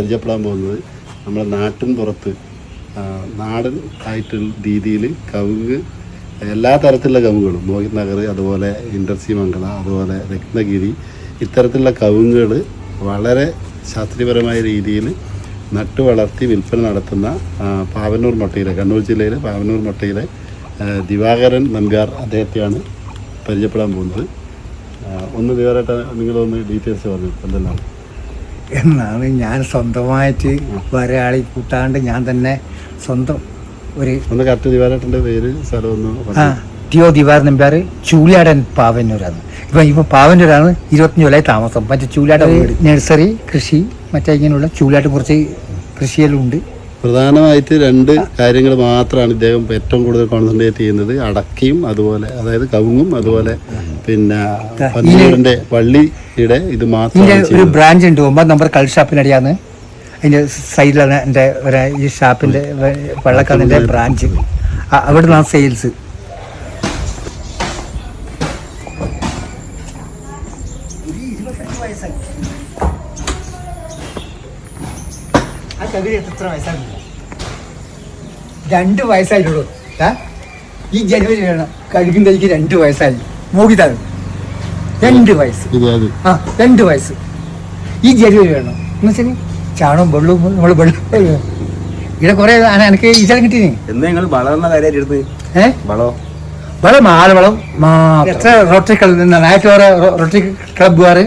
പരിചയപ്പെടാൻ പോകുന്നത് നമ്മുടെ നാട്ടിൻ പുറത്ത് നാടൻ ആയിട്ടുള്ള രീതിയിൽ കവുങ്ങ് എല്ലാ തരത്തിലുള്ള കവുങ്ങുകളും മോഹിത് നഗർ അതുപോലെ ഇൻഡർസി മംഗള അതുപോലെ രത്നഗിരി ഇത്തരത്തിലുള്ള കവുങ്ങുകൾ വളരെ ശാസ്ത്രീയപരമായ രീതിയിൽ നട്ടു വളർത്തി വിൽപ്പന നടത്തുന്ന പാവന്നൂർ മൊട്ടയിലെ കണ്ണൂർ ജില്ലയിലെ പാവന്നൂർ മൊട്ടയിലെ ദിവാകരൻ നൻഗാർ അദ്ദേഹത്തെയാണ് പരിചയപ്പെടാൻ പോകുന്നത്. ഒന്ന് വിവരമായിട്ട് നിങ്ങളൊന്ന് ഡീറ്റെയിൽസ് പറഞ്ഞു എന്തെല്ലാം എന്നാണ് ഞാൻ സ്വന്തമായിട്ട് വേറെ ആളെ കൂട്ടാണ്ട് ഞാൻ തന്നെ സ്വന്തം ഒരു ഒന്ന് കറക്റ്റ് ദിവാരേട്ടന്റെ പേര് ആ ടിയോ ദിവാർ നമ്പ്യാർ ചൂലാടൻ പാവന്നൂരാണ്. ഇപ്പം ഇപ്പം പാവന്നൂരാണ് ഇരുപത്തഞ്ച് കൊല്ലായി താമസം. മറ്റേ ചൂലാട നഴ്സറി കൃഷി മറ്റേ ഇങ്ങനെയുള്ള ചൂലാട്ട് കുറച്ച് കൃഷിയെല്ലാം ഉണ്ട്. പ്രധാനമായിട്ട് രണ്ട് കാര്യങ്ങൾ മാത്രമാണ് ഇദ്ദേഹം ഏറ്റവും കൂടുതൽ കോൺസെൻട്രേറ്റ് ചെയ്യുന്നത്. അടക്കയും അതുപോലെ അതായത് കവുങ്ങും അതുപോലെ പിന്നെ പന്നീരിന്റെ വള്ളിയുടെ ഇത് മാത്രം ഒരു ബ്രാഞ്ച് ഉണ്ട്. ഒമ്പത് നമ്പർ കൽ ഷാപ്പിനടിയാണ്. അതിന്റെ സൈഡിലാണ് എന്റെ ഒരു ഈ ഷാപ്പിന്റെ വെള്ളക്കാരന്റെ ബ്രാഞ്ച് അവിടെ നിന്നാണ് സെയിൽസ് രണ്ട് വയസ്സായിട്ടുള്ളൂ. ഏ ഈ ജനുവരി വേണം. കഴുകിന്റെക്ക് രണ്ട് വയസ്സായി. മോഹിതാവ് രണ്ട് വയസ്സ്. ഇത് ആ രണ്ട് വയസ്സ്. ഈ ജനുവരി വേണം. എന്ന് വെച്ചാൽ ചാണകം വെള്ളവും നമ്മൾ വെള്ളം. ഇവിടെ കുറെ എനിക്ക് ഈച്ചാലും കിട്ടീനി എന്ന് നിങ്ങൾ വളർന്ന കാര്യം എടുത്ത്. വളോ? മാ എത്ര റോട്ടറി ക്ലബ് നായറ്റോറ റോട്ടറി ക്ലബ്ബുകാർ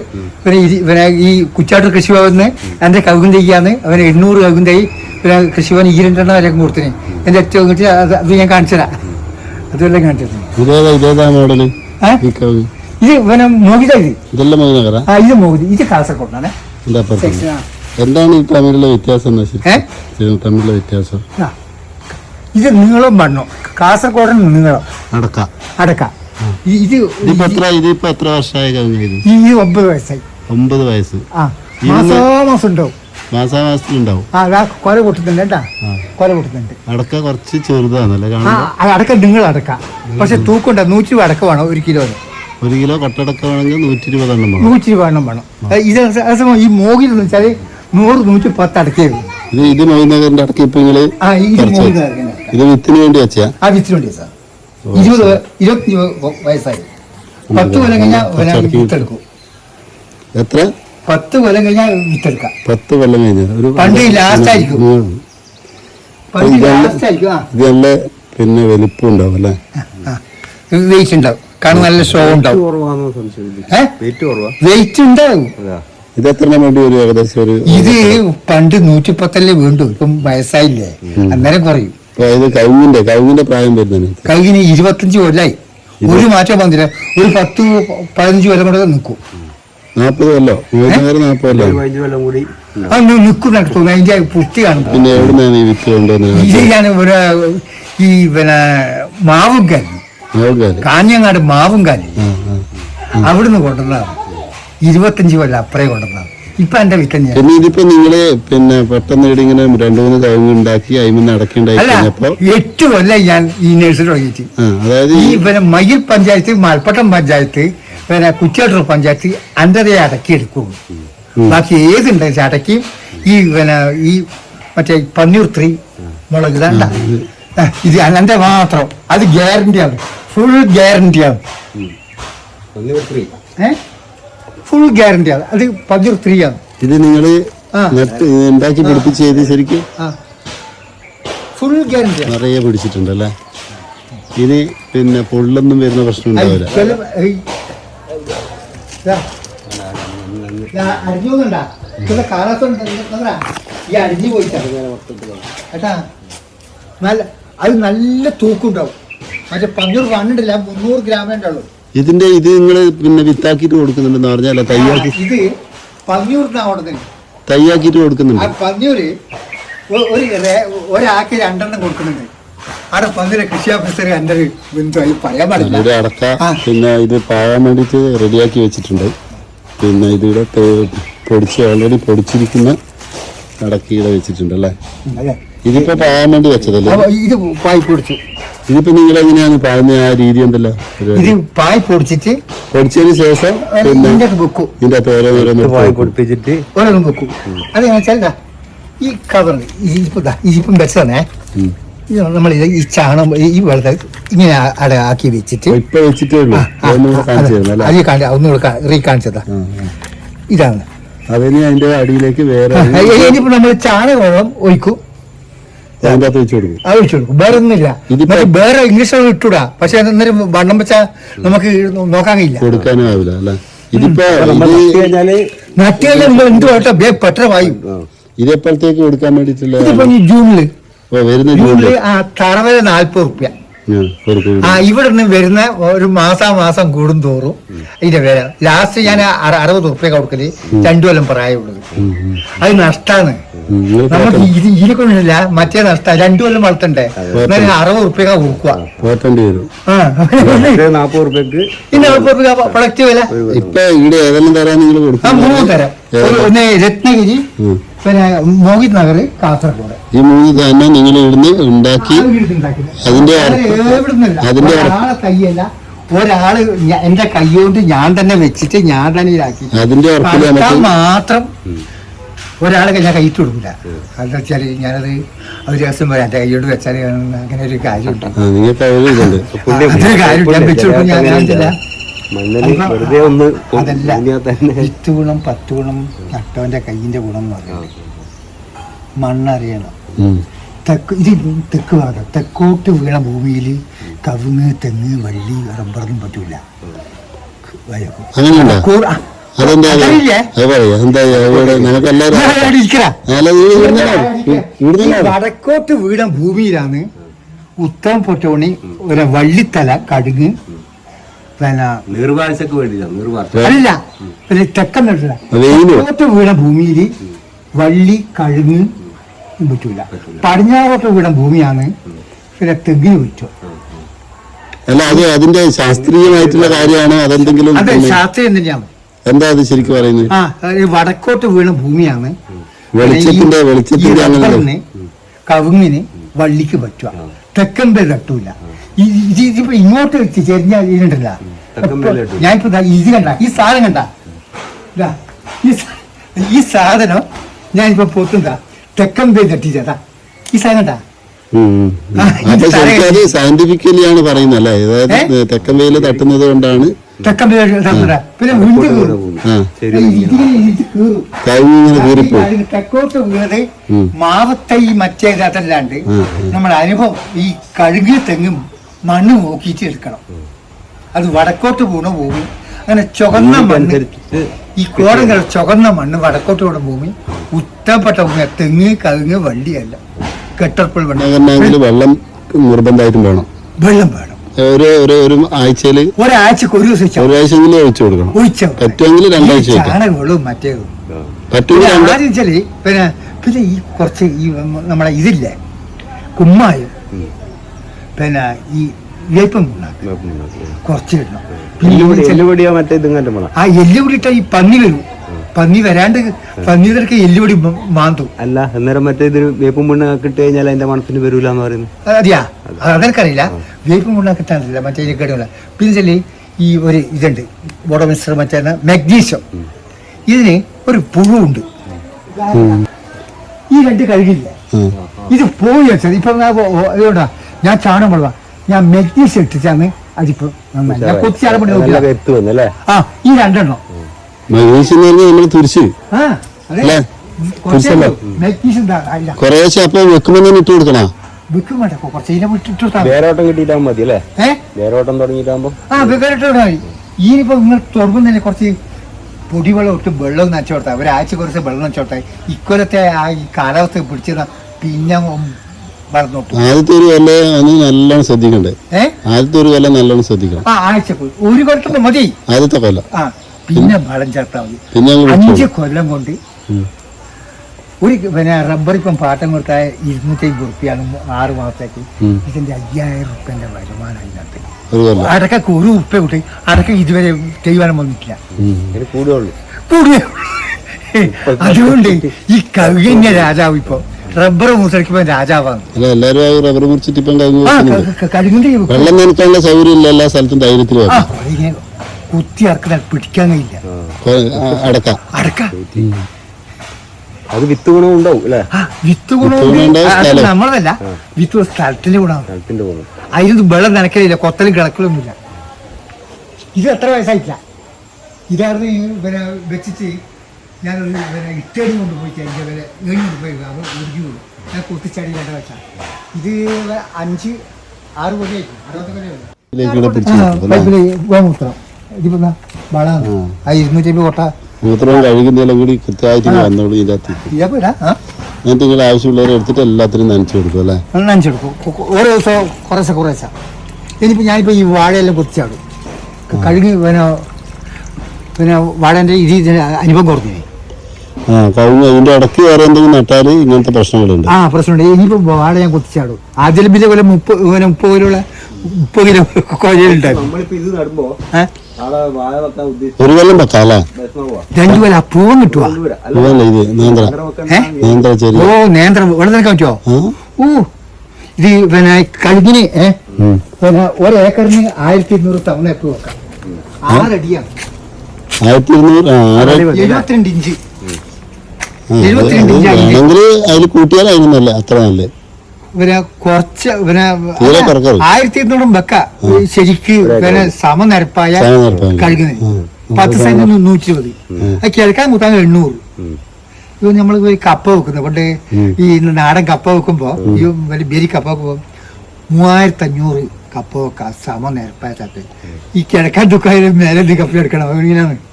പിന്നെ പിന്നെ ഈ കുച്ചാട്ടൂർ കൃഷിഭവന് എന്റെ കൗകുന്തയ്ക്കാന്ന് അവന് എണ്ണൂറ് കവുകുന്തൈ പിന്നെ കൃഷിഭവൻ ഈ രണ്ടെണ്ണം വരെ കൊടുത്തിന്. എന്റെ ഏറ്റവും കിട്ടി അത് അത് ഞാൻ കാണിച്ചതാ അതുപോലെ കാണിച്ചത് ഇതേതാ ഇതേതാ മോഡൽ? ഇത് പിന്നെ മോഹിത ഇത്. ഇതെല്ലാം മൈനകറ ആ ഇത് മോഹിത. ഇത് കാസർഗോഡാണ് എന്താണ് ഈ തമ്മിലുള്ള വ്യത്യാസം തമ്മിലുള്ള വ്യത്യാസം. ഇത് നീളം മണ്ണോ കാസർഗോഡൻ നീളം. അടക്ക. അടക്ക. ഇത് എത്ര ഇതിപ്പോ എത്ര വർഷമായ ഇത് ഈ ഒമ്പത് വയസ്സായി. ഒമ്പത് വയസ്സ്. മാസോ മാസം ഉണ്ടാവും. മാസാമാസത്തിലുണ്ടാവും. ആ കൊല പൊട്ടുന്നുണ്ട് കേട്ടാ. കൊല പൊട്ടുന്നുണ്ട്. അടക്ക കുറച്ച് ചെറുതാണല്ലേ ആ അടക്ക നിങ്ങൾ അടക്ക. പക്ഷെ തൂക്കുണ്ട് നൂറ്റി രൂപ അടക്ക വേണം ഒരു കിലോന്. ഒരു കിലോ കട്ടടക്ക വേണമെങ്കിൽ നൂറ്റി ഇരുപതെണ്ണം വേണം. നൂറ്റി രൂപ എണ്ണം വേണം. ഇത് അതേസമയം ഈ മോഹിൽ എന്ന് വെച്ചാൽ നൂറ് നൂറ്റി പത്ത് അടക്കേ ഉള്ളൂ. ഇത് ഇത് മൊയ്നഗറിന്റെ അടക്ക ഇപ്പൊ നിങ്ങൾ ഇത് വിത്തിന് വേണ്ടി വെച്ചാ? ആ വിത്തിന് വേണ്ടി സാർ ഇരുപത് വ- വയസ്സായി. പത്ത് കൊല്ലം കഴിഞ്ഞാൽ പച്ചടക്കി എത്ര? പത്ത് കൊല്ലം കഴിഞ്ഞാൽ വിത്തെടുക്കാം. പത്ത് കൊല്ലം കഴിഞ്ഞാൽ ഒരു പണ്ട് ലാസ്റ്റ് ആയിരിക്കും. പണ്ട് ലാസ്റ്റ് ആയിരിക്കും ആ. ഇത് നല്ല പിന്നെ വലിപ്പം ഉണ്ടാവും അല്ലേ? വെയിറ്റ് ഉണ്ടാവും. കാരണം നല്ല ഷോ ഉണ്ടാവും. വെയിറ്റ് കുറവാ? വെയിറ്റ് ഉണ്ടാവും. ഇത് എത്ര വേണ്ടി ഏകദേശം ഒരു ഇത് പണ്ട് നൂറ്റിപ്പത്തല്ലേ വേണ്ടു ഇപ്പം വയസ്സായില്ലേ? അന്നേരം കുറയും. കവുങ്ങിന്റെ കവുങ്ങിന്റെ പ്രായം കഴിഞ്ഞ ഇരുപത്തഞ്ച് കൊല്ലായി. ഒരു മാറ്റം വന്നില്ല. ഒരു പത്ത് പതിനഞ്ച് കൊല്ലം കൂടെ നിൽക്കും. നാപ്പത് കൊല്ലോ. കൂടി അതിന്റെ പുഷ്ടി കാണും പിന്നെ എവിടുന്നാണ് ഈ വിത്ത് കൊണ്ടുവന്നത് ഇത് ഞാൻ ഒരു ഈ പിന്നെ മാവും കാലി കാഞ്ഞങ്ങാട് അവിടുന്ന് കൊണ്ടുവന്നതാണ് ഇരുപത്തഞ്ച് കൊല്ലം അപ്പറേ കൊണ്ടുവന്നതാണ് ഇപ്പൊ എന്റെ പിന്നെ ഇതിപ്പോ നിങ്ങൾ പിന്നെ പെട്ടെന്ന് ഇങ്ങനെ രണ്ടു മൂന്ന് കവുങ്ങ് ഉണ്ടാക്കി അതിൽ അടക്കി ഉണ്ടാക്കി അല്ല കഴിഞ്ഞപ്പോ എട്ട് കൊല്ലം ഞാൻ ഈ നഴ്സറി തുടങ്ങിയിട്ട്. അതായത് ഈ ഈ പിന്നെ മയിൽ പഞ്ചായത്ത് മലപ്പട്ടം പഞ്ചായത്ത് പിന്നെ കുറ്റിയാട്ടൂർ പഞ്ചായത്ത് അന്ധതയെ അടക്കിയെടുക്കുള്ളൂ ബാക്കി ഏതുണ്ട് വെച്ചാൽ അടക്കി ഈ പിന്നെ ഈ മറ്റേ പന്നീർ ത്രീ മുളക് ഇതണ്ട ഇത് അനന്റെ മാത്രം. അത് ഗ്യാരണ്ടി ഗ്യാരണ്ടിയാണ്. ഫുൾ ഗ്യാരണ്ടി ആണ് ഫുൾ ഗ്യാരണ്ടിയാണ്. അത് പന്നീർ ത്രീ ആണ്. ഇത് നിങ്ങൾ ഉണ്ടാക്കി പിടിപ്പിച്ച് ചെയ്ത് ശരിക്കും? ഫുൾ ഗ്യാരണ്ടി നിറയെ പിടിച്ചിട്ടുണ്ടല്ലേ? ഇനി പിന്നെ പൊള്ളൊന്നും വരുന്ന പ്രശ്നം ഉണ്ടാവില്ല അരിഞ്ഞോന്നുണ്ടാ ചില കാലാവസ്ഥ ഈ അരിഞ്ഞു പോയിട്ടാ. കേട്ടാ? നല്ല അത് നല്ല തൂക്കുണ്ടാവും. മറ്റേ പഞ്ഞൂറ് പണ്ടുണ്ടല്ല മുന്നൂറ് ഗ്രാമേ ഉണ്ടാവുള്ളൂ ഇതിന്റെ ഇത് നിങ്ങൾ പിന്നെ വിത്താക്കിയിട്ട് കൊടുക്കുന്നുണ്ടെന്ന് പറഞ്ഞാൽ തയ്യാക്കി ഇത് പഞ്ഞൂറിനാ തയ്യാക്കിട്ട് തയ്യാക്കിയിട്ട് കൊടുക്കുന്നുണ്ട്. ഒ- ഒരു ഒരാൾക്ക് രണ്ടെണ്ണം കൊടുക്കുന്നുണ്ട്. അവിടെ പന്നിലെ കൃഷി ഓഫീസർ എന്റെ ഒരു അതിൽ പറയാൻ പാടില്ല. ഇവിടെ അടക്ക. പിന്നെ ഇത് പാകാൻ വേണ്ടിയിട്ട് റെഡിയാക്കി വെച്ചിട്ടുണ്ട്. പിന്നെ ഇതിവിടെ പൊടിച്ച് ഓൾറെഡി പൊടിച്ചിരിക്കുന്ന അടക്ക വെച്ചിട്ടുണ്ട് അല്ലേ. ഇതിപ്പോ പാകാൻ വേണ്ടി വെച്ചതല്ലേ? ഇത് പായ് പൊടിച്ചു. ഇതിപ്പോ നിങ്ങൾ എങ്ങനെയാണ് പാകുന്ന ആ രീതി ഉണ്ടല്ലോ ഇത് പായ് പൊടിച്ചിട്ട് പൊടിച്ചതിന് ശേഷം പിന്നെ ഇതിന്റെ അകത്ത് ഓരോന്നോരോന്ന് വാങ്ങി കൊടുപ്പിച്ചിട്ട് ഓരോന്നും വെക്കും. അത് ഞാൻ വെച്ചാൽ ഈ കവർ ഇതിപ്പോ ദാ, ഇതിപ്പം വെച്ചതാണേ. നമ്മൾ ഈ ചാണം ഈ വെള്ളത്തിൽ ഇങ്ങനെ അട ആക്കി വെച്ചിട്ട് അരി കാണിച്ച ഒന്നുകൂടെ റീ കാണിച്ചതാ. ഇതാണ്. അതിന് അതിന്റെ അടിയിലേക്ക് വേറെ ഇനിയിപ്പോ നമ്മൾ ചാണകവെള്ളം ഒഴിക്കും. അത് ഒഴിച്ചു കൊടുക്കും. വേറെ ഒന്നുമില്ല. വേറെ ഇംഗ്ലീഷ് ഇട്ടൂടാ. പക്ഷെ അന്നേരം വണ്ണം വെച്ചാ നമുക്ക് നോക്കാൻ കഴിയില്ല. ഇതിപ്പോ നട്ടിയാലും എന്ത് വേട്ടോ ബേ പെട്ടെന്ന് വായും. ആ. ഇത് കൊടുക്കാൻ വേണ്ടിട്ടുള്ള ഇതിപ്പോ ജൂണിൽ. വരുന്ന തറവര നാല്പത് റുപ്യ. ആ, ഇവിടെ നിന്ന് വരുന്ന ഒരു മാസാ മാസം കൂടും തോറും ഇതിന്റെ വില. ലാസ്റ്റ് ഞാൻ അറ- അറുപത് റുപ്യ കൊടുക്കൽ രണ്ടു കൊല്ലം പ്രായമുള്ളത്. അത് നഷ്ടാണ്. നമുക്ക് ഇരിക്കുന്നില്ല ഇതിനെ കൊണ്ടില്ല മറ്റേ നഷ്ട. രണ്ടു കൊല്ലം വളർത്തണ്ടേ? എന്നാലും അറുപത് റുപ്യ കൊടുക്കുക. റുപ്യ പ്രൊഡക്റ്റ് വില? ഇപ്പൊ ഇവിടെ ഏതെല്ലാം തരാൻ നിങ്ങൾ കൊടുക്കും മൂന്ന് തരം. ഒന്ന് രത്നഗിരി. പിന്നെ മോഹിത് നഗർ കാസർഗോഡ്. ഈ മൂന്ന് തന്നെ നിങ്ങൾ ഇവിടുന്ന് ഉണ്ടാക്കി അതിന്റെ ഒരാളെ കൈയല്ല ഒരാൾ എന്റെ കൈകൊണ്ട് ഞാൻ തന്നെ വെച്ചിട്ട് ഞാൻ തന്നെ ഇതാക്കി. അതിന്റെ മാത്രം ഒരാളെ ഞാൻ കൈയിട്ട് കൊടുക്കില്ല എന്താ വെച്ചാൽ ഞാനത് ഒരു ദിവസം വരെ എന്റെ കൈയോട് വെച്ചാൽ അങ്ങനെ ഒരു കാര്യമുണ്ട്. അതൊരു കാര്യം ഞാൻ വെച്ചു കൊടുക്കും. ഞാൻ വെറുതെ ഒന്ന് വിത്ത് ഗുണം പത്ത് ഗുണം നട്ടവന്റെ കയ്യിന്റെ ഗുണം എന്ന് പറയുന്നത്. മണ്ണറിയണം. തെക്ക് ഇത് തെക്ക് ഭാഗം തെക്കോട്ട് വീണ ഭൂമിയിൽ കവുങ്ങ് തെങ്ങ് വള്ളി റബ്ബറൊന്നും പറ്റൂല. വടക്കോട്ട് വീണ ഭൂമിയിലാണ് ഉത്തരം പൊട്ടോണി ഒരു വള്ളിത്തല കടുങ്ങ് പിന്നെ നീർവാഴ്ചക്ക് വേണ്ടിയിട്ടാണ് നീർവാഴ്ച. അല്ല പിന്നെ തെക്കൻ തെക്കോട്ട് വീണ ഭൂമിയിൽ വള്ളി കഴുങ്ങ് പറ്റൂല. പടിഞ്ഞാറോട്ട് വീണ ഭൂമിയാണ് പിന്നെ തെങ്ങിന് പറ്റുക അല്ല അത് അതിന്റെ ശാസ്ത്രീയമായിട്ടുള്ള കാര്യമാണ് അതെന്തെങ്കിലും അതെ ശാസ്ത്രീയം തന്നെയാണ് എന്താ അത് ശരിക്കും പറയുന്നത്? ആ വടക്കോട്ട് വീണ ഭൂമിയാണ് വെളിച്ചത്തിന്റെ വെളിച്ചത്തിന്റെ കവുങ്ങിന് വള്ളിക്ക് പറ്റുക. തെക്കൻ പേര് തട്ടൂല. ഇതിപ്പോ ഇങ്ങോട്ട് വെച്ച് ചെരിഞ്ഞാൽ ഇതിനുണ്ടല്ല. ഞാനിപ്പോ ഇത് കണ്ട ഈ സാധനം കണ്ട. ദാ, ഈ സാധനം ഞാനിപ്പോ പൊത്തുണ്ടാ തെക്കം പേര് തട്ടിച്ചതാ ഈ സാധനം കണ്ടാ. സയന്റിഫിക്കലി ആണ് പറയുന്നത് അല്ലേ? അതായത്? തെക്കൻ വെയിൽ തട്ടുന്നത് കൊണ്ടാണ് തെക്കൻ തട്ടൂല പിന്നെ വിണ്ട് കീറും. ആ. ശരി ഇതിങ്ങനെ ഇത് കീറും കഴിഞ്ഞ് ഇങ്ങനെ കീറിപ്പോയി അതിന് തെക്കോട്ട് വീണത് മാവത്തൈ മാവത്തെ ഈ മറ്റേ അതല്ലാണ്ട് ഉം, ഉം. നമ്മുടെ അനുഭവം ഈ കഴുകിയ തെങ്ങും മണ്ണ് നോക്കിയിട്ട് എടുക്കണം അത് വടക്കോട്ട് പോണ ഭൂമി അങ്ങനെ ചുവന്ന മണ്ണ് ഈ ഈ കോടങ്ങൾ ചുവന്ന മണ്ണ് വടക്കോട്ട് പോണ ഭൂമി ഉത്തപ്പെട്ട ഭൂമി തെങ്ങ് കഴുങ്ങ് വള്ളിയല്ല. കെട്ടർപ്പിൾ വെള്ളം. വെള്ളം നിർബന്ധമായിട്ടും വേണം. വെള്ളം വേണം. ഒരു ഒരു ഒരു ആഴ്ചയിൽ ഒരാഴ്ചക്ക് ഒരു ദിവസം ഒരാഴ്ചയെങ്കിലും ഒഴിച്ചു കൊടുക്കണം. പറ്റുമെങ്കിൽ രണ്ടാഴ്ച മറ്റേതും. പറ്റുമെങ്കിൽ പിന്നെ പിന്നെ ഈ കുറച്ച് ഈ നമ്മളെ ഇതില്ലേ? കുമ്മായം. പിന്നെ ഈ വേപ്പം ഉണ്ടാക്കും കുറച്ച് ഇടണം പിന്നെ ഈ എല്ലുപൊടി വെച്ചാൽ എല്ലുപൊടിയോ മറ്റേ ഇതും ആ എല്ലുപൊടി ഇട്ടാ ഈ പന്നി വരും. പന്നി വരാണ്ട് പന്നികൾക്ക് എല്ലുപൊടി മാന്തും. അല്ല അന്നേരം മറ്റേ ഇത് വേപ്പും മണ്ണ് കിട്ടി കഴിഞ്ഞാൽ അതിന്റെ മണത്തിന് വരൂല എന്ന് പറയുന്നു അതെയാ. അതെനിക്കറിയില്ല. വേപ്പും കൊണ്ടാ കിട്ടാനില്ല മറ്റേ കേടുള്ള പിന്നെ ഈ ഒരു ഇതുണ്ട്. ബോഡോമിസ്റ്റർ മറ്റേ മഗ്നീഷ്യം. ഇതിന് ഒരു പുഴുണ്ട് ഈ രണ്ട് കഴുകില്ല. ഇത് പോയി വെച്ചത്. ഇപ്പൊ അതുകൊണ്ടാ ഞാൻ ചാണകം കൊള്ളുക ഞാൻ മെഗ്നീഷ്യം ഇട്ടിട്ടാണ് അരിപ്പ് നന്നായി. ഞാൻ പണി നോക്കില്ല ആ ഈ രണ്ടെണ്ണം. നമ്മൾ തുരിച്ച് ആ അതെ. മെഗ്നീഷ്യം ഇതാ, അല്ല കുറേശ്ശെ അപ്പൊ വെക്കുമ്പോൾ തന്നെ ഇട്ട് കൊടുക്കണോ? വിൽക്കും വേണ്ട. കുറച്ച് ഇതിനെ വിട്ടിട്ടാ വേരോട്ടം കിട്ടിയിട്ടാകുമ്പോൾ മതി അല്ലേ? ഏ? വേരോട്ടം തുടങ്ങിയിട്ടാകുമ്പോ? ആ ഇനിയിപ്പോ നിങ്ങൾ തുടങ്ങും തന്നെ കുറച്ച് പൊടിവെള്ളം ഇട്ട് വെള്ളം നനച്ചു കൊടുത്താൽ ഒരാഴ്ച കുറച്ച് വെള്ളം നനച്ചു കൊടുത്താൽ ഇക്കൊല്ലത്തെ ആ ഈ കാലാവസ്ഥ പിടിച്ചിരുന്ന പിന്നെ ആദ്യത്തെ ഒരു കൊല്ല ഒന്ന് നല്ലോണം ശ്രദ്ധിക്കണ്ടേ? ഏ? ആദ്യത്തെ ഒരു കൊല്ലം നല്ലോണം ശ്രദ്ധിക്കണം. ആ ആഴ്ച പോയി. ഒരു കൊല്ലത്തിന് മതി. ആദ്യത്തെ കൊല്ലം. ആ പിന്നെ വളം ചേർത്താൽ മതി. പിന്നെ അഞ്ച് കൊല്ലം കൊണ്ട് ഒരു പിന്നെ റബ്ബർ ഇപ്പം പാട്ടം കൊടുത്താൽ ഇരുന്നൂറ്റി അമ്പത് റുപ്യാണ് ആറ് മാസത്തേക്ക്. ഇതിന്റെ അയ്യായിരം റുപ്യന്റെ വരുമാനം അതിനകത്ത്. അടക്കൊക്കെ ഒരു ഉപ്പ കൂട്ടി. അടക്ക ഇതുവരെ ചെയ്യുവാനും വന്നിട്ടില്ല. കൂടുതലുള്ളൂ കൂടിയ അതുകൊണ്ട് ഈ കവിഞ്ഞ രാജാവ് ഇപ്പൊ റബ്ബർ മൂസടിക്കുമ്പോ രാജാവാണ്. അല്ല എല്ലാരും ആ റബ്ബർ മുറിച്ചിട്ട് ഇപ്പം കഴിഞ്ഞു കടുങ്ങിന്റെ വെള്ളം നനയ്ക്കാനുള്ള സൗകര്യം ഇല്ല എല്ലാ സ്ഥലത്തും ധൈര്യത്തിൽ കുത്തി ഇറക്കുന്ന പിടിക്കാൻ കഴിയില്ല. അടക്ക. അടക്കാം. അത് വിത്ത് ഗുണവും ഉണ്ടാവും അല്ലേ? വിത്ത് സ്ഥലം. നമ്മളതല്ല. വിത്ത് സ്ഥലത്തിന്റെ ഗുണമാണ്. സ്ഥലത്തിന്റെ ഗുണം. അതിന് വെള്ളം നനക്കലില്ല കൊത്തലും കിളക്കലൊന്നുമില്ല ഇത് എത്ര വയസ്സായിട്ടില്ല? ഇതായിരുന്നു ഈ പിന്നെ വെച്ചിട്ട് ഞാനൊരു ഇവരെ ഇട്ടേടി കൊണ്ടുപോയി എന്റെ വരെ ഏഴ് പോയി അത് ഒഴുകി വിടും ഞാൻ കുത്തിച്ചാടി കണ്ട വെച്ചാൽ ഇത് അഞ്ച് ആറ് കൊല്ലമായിരിക്കും അറുപത്തി കൊല്ലം ഇതിലേക്കൂടെ പിടിച്ചു കൊടുക്കും, അല്ലേ? പൈപ്പിൽ ഗോമൂത്രം. ഇതിപ്പോ വള ആ. ഇരുന്നൂറ്റി അമ്പത് കൊട്ട. മൂത്രവും കഴുകുന്നതെല്ലാം കൂടി കൃത്യമായിട്ട് ഇങ്ങ് വന്നോളൂ ഇതിന്റെ അകത്തേക്ക് ഇതൊക്കെ ഇടാ ആ. എന്നിട്ട് നിങ്ങൾ ആവശ്യമുള്ളവരെ എടുത്തിട്ട് എല്ലാത്തിനും നനച്ചു കൊടുക്കും അല്ലേ? നനച്ചെടുക്കും കൊ- കൊ- ഓരോ ദിവസം കുറേശ്ശെ കുറേശ്ശെ. ഇനിയിപ്പോൾ ഞാനിപ്പോൾ ഈ വാഴയെല്ലാം കുത്തിച്ചാടും കഴുകി പിന്നെ പിന്നെ വാഴേന്റെ ഇത് അനുഭവം കുറഞ്ഞു ആ കവുങ്ങ് അതിന്റെ ഇടയ്ക്ക് വേറെ എന്തെങ്കിലും നട്ടാൽ ഇങ്ങനത്തെ പ്രശ്നങ്ങളുണ്ട്. ആ പ്രശ്നമുണ്ട്. ഇനിയിപ്പോ വാഴ ഞാൻ കുത്തിച്ചാടും. ആദ്യം പിന്നെ പോലെ മുപ്പത് മുപ്പത് കിലോയുള്ള മുപ്പത് കിലോ ഉദ്ദേശിച്ച ഒരു കൊല്ലം വെക്കാം അല്ലേ? വിഷമാവുക രണ്ടു കൊല്ലം പൂവൻ ഇത്? നേന്ത്ര. നേന്ത്ര ചെരി ഓ നേന്ത്രം. ഇവിടെ നിനക്ക് പറ്റുമോ ഓ ഇത് പിന്നെ കഴുകിന് ഒരു പിന്നെ ഒരേക്കറിന് ആയിരത്തി ഇരുന്നൂറ് തവണ എപ്പോ വെക്കാം? ആറടിയാണ്. ആയിരത്തി ഇരുന്നൂറ് എഴുപത്തിരണ്ട് ഇഞ്ച് ആ, അത് എഴുപത്തിരണ്ട് അത് ഇഞ്ച് അതിൽ. വേണമെങ്കിൽ അതിൽ കൂട്ടിയാൽ അതിന് നല്ല അത്ര നല്ല? പിന്നെ കുറച്ച് പിന്നെ. ആയിരത്തി എണ്ണൂറും വെക്ക. ശരിക്ക് പിന്നെ സമനിരപ്പായ ഉം. പത്ത് സെന്റ് നൂറ്റി ഇരുപത് അത് കിഴക്കാൻ കൂട്ടാൻ എണ്ണൂറ്. ഇത് നമ്മൾ ഈ കപ്പ വെക്കുന്നത്. പണ്ട് ഈ നാടൻ കപ്പ വെക്കുമ്പോ ഈ വലിയ ബേരി കപ്പ വെക്കുമ്പോ മൂവായിരത്തി അഞ്ഞൂറ് കപ്പ വെക്കാം. സമനിരപ്പായ സ്ഥലത്ത് ഈ കിഴക്കാൻ ദുഃഖം മേലെ കപ്പ എടുക്കണം.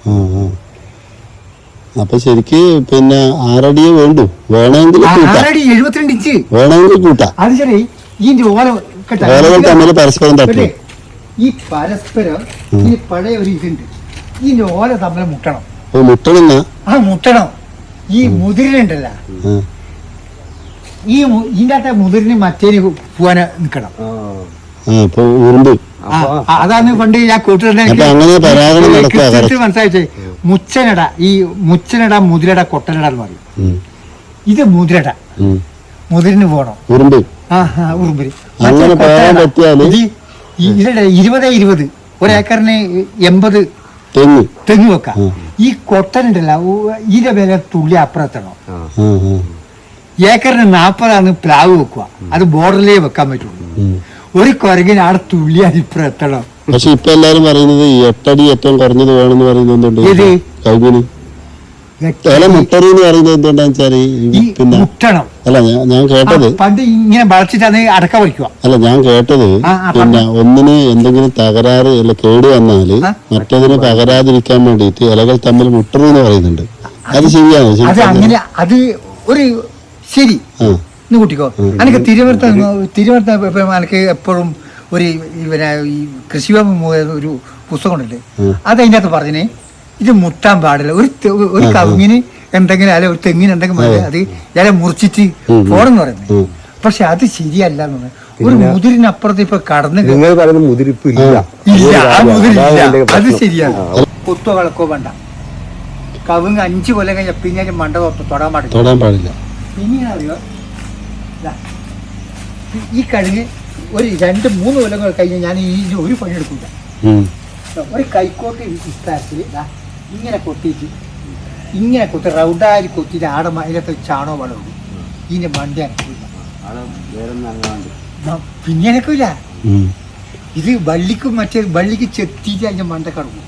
ആ. അപ്പൊ ശരിക്ക് പിന്നെ ആറടിയെ വേണ്ടു. വേണമെങ്കിൽ ആറടി എഴുപത്തിരണ്ട് ഇഞ്ച്. വേണമെങ്കിൽ കൂട്ടാം. അത് ശരി. ഈ ഓല കേട്ടോ? ഓലകൾ തമ്മിൽ പരസ്പരം തട്ടി. ഈ പരസ്പരം ഈ പഴയ ഒരു ഇതുണ്ട്. ഈ ഓല തമ്മിൽ മുട്ടണം. ഓ മുട്ടണം ആ മുട്ടണം. ഈ മുതിരിനുണ്ടല്ല. ഈ ഇതിന്റെ അകത്തെ മുതിരിന് മറ്റേന് പോവാന് ആ, അതാണ് പണ്ട് ഞാൻ കൂട്ടുകാരനെ. മനസ്സിലായിച്ചേ മുച്ചനട ഈ മുച്ചനട മുതിരട കൊട്ടനട എന്ന് പറയും. ഇത് മുതിരട. മുതിരിന് പോണം. ഉറുമ്പ്. ഇതിടെ ഇരുപത് ഇരുപത്. ഒരേക്കറിന് എൺപത് തെങ്ങ്. തെങ്ങ് വെക്കാം. ഈ കൊട്ടനുണ്ടല്ല ഇതിന്റെ വില തുള്ളി അപ്പുറത്തണം. ഏക്കറിന് നാൽപ്പതാണ് പ്ലാവ് വെക്കുക. അത് ബോർഡറിലേ വെക്കാൻ പറ്റുള്ളൂ. ഒരു കുരങ്ങിന് അവിടെ തുള്ളി അതിപ്പുറം എത്തണം പക്ഷെ ഇപ്പൊ എല്ലാരും പറയുന്നത് എട്ടടി ഏറ്റവും കുറഞ്ഞത് വേണമെന്ന് പറയുന്നത് എന്തുകൊണ്ട് ഏത്? തല ഇല മുട്ടറി എന്ന് പറയുന്നത് എന്തുകൊണ്ടാന്ന് വെച്ചാൽ പിന്നെ അല്ല ഞാൻ കേട്ടത് പണ്ട് ഇങ്ങനെ വളച്ചിട്ടാണ് അടക്ക വയ്ക്കുക അല്ല ഞാൻ കേട്ടത് പിന്നെ ഒന്നിന് എന്തെങ്കിലും തകരാറ് അല്ല കേട് വന്നാൽ മറ്റതിനെ പകരാതിരിക്കാൻ വേണ്ടിയിട്ട് ഇലകൾ തമ്മിൽ മുട്ടറി എന്ന് പറയുന്നുണ്ട്. അത് ശരിയാണ്? അത് അങ്ങനെ അത് ഒരു ശരി. കൂട്ടിക്കോ. എനിക്ക് തിരുവനന്തപുരത്ത് തിരുവനന്തപുരത്ത് എനിക്ക് എപ്പോഴും ഒരു ഇവരെ ഈ കൃഷിഭവൻ ഒരു പുസ്തകം ഉണ്ടല്ലേ ഉം. അത് അതിന്റെ അകത്ത് പറഞ്ഞേ ഇത് മുട്ടാൻ പാടില്ല. ഒരു തെ- ഒരു കവിങ്ങിന് എന്തെങ്കിലും അല്ല ഒരു തെങ്ങിന് എന്തെങ്കിലും അത് ഇല മുറിച്ചിട്ട്. പോണെന്ന് പറയുന്നത്. പക്ഷെ അത് ശരിയല്ല എന്ന്. ഒരു മുതിരിനപ്പുറത്ത് ഇപ്പൊ കടന്നു കേ- നിങ്ങൾ പറയുന്ന മുതിരിപ്പ് ഇല്ല. ഇല്ല ആ അതാണ് അത് പ്രശ്നം. ശരിയാണ്. കുത്തോ കളക്കോ വേണ്ട. കവുങ്ങ് അഞ്ചു കൊല്ലം കഴിഞ്ഞ പിന്നെ അതിന്റെ മണ്ട തൊട്ട് തൊടാൻ പാടില്ല. തൊടാൻ പാടില്ല. അറിയോ? ഈ കഴിഞ്ഞ് ഒരു രണ്ട് മൂന്ന് കൊല്ലങ്ങൾ കഴിഞ്ഞ് ഞാൻ ഈ ഒരു പണി എടുക്കില്ല ഉം. ഒരു കൈക്കോട്ട് വിസ്താരത്തിൽ ഇങ്ങനെ കൊത്തിയിട്ട് ഇങ്ങനെ കൊത്തി റൗണ്ടായി കൊത്തിയിട്ട് ആടെ അതിനകത്ത് ചാണോ വളം ഇടും. ഇതിന്റെ മണ്ടി അനക്കില്ല. പിന്നെ അനക്കില്ല ഇത് വള്ളിക്ക് മറ്റേ വള്ളിക്ക് ചെത്തിയിട്ട് അതിന്റെ മണ്ട കടക്കും